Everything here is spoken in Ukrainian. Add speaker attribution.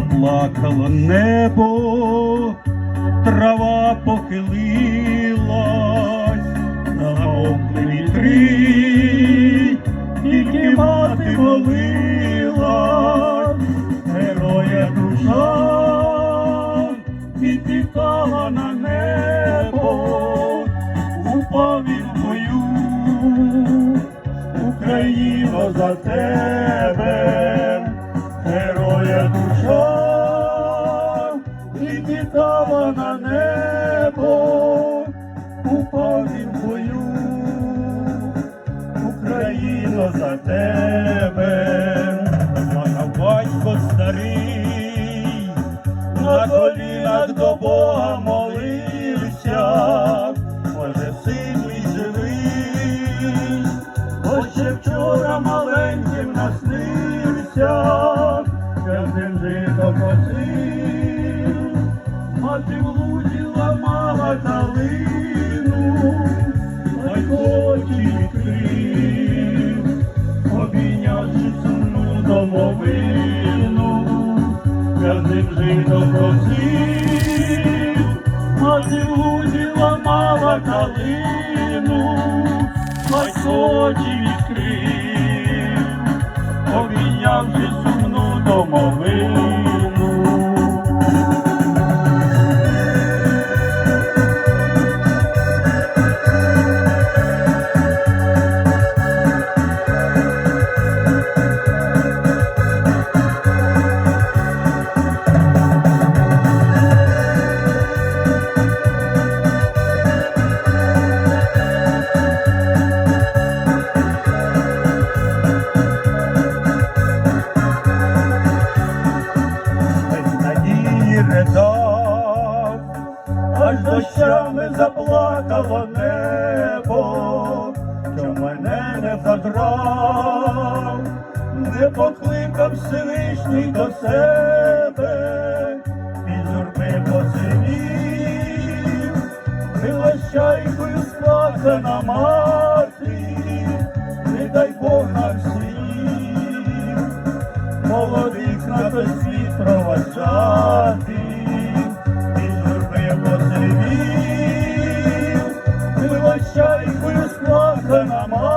Speaker 1: заплакало небо, трава похилилась, замовкли вітри, тільки мати молила, героя душа відвітала на небо, упав він в бою, Україно за тебе, героя душа, відвітала на небо, упав він в бою, Україно за тебе, плакав батько старий, на колінах до Бога молився, Боже мій живий, бо вчора мати в луді ламала калину, ой очі відкрив, обійнявши сумну домовину, я з ним жито просив, мати в лузі ламала калину, ой очі аж дощами заплакало небо, що мене не задрав, не покликав Всевишній до себе, від журби посивів, милощайкою сплакана мати, не дай Бог нам всіх молодих на той світ проважати, посивів, милощайкою сплакана мати,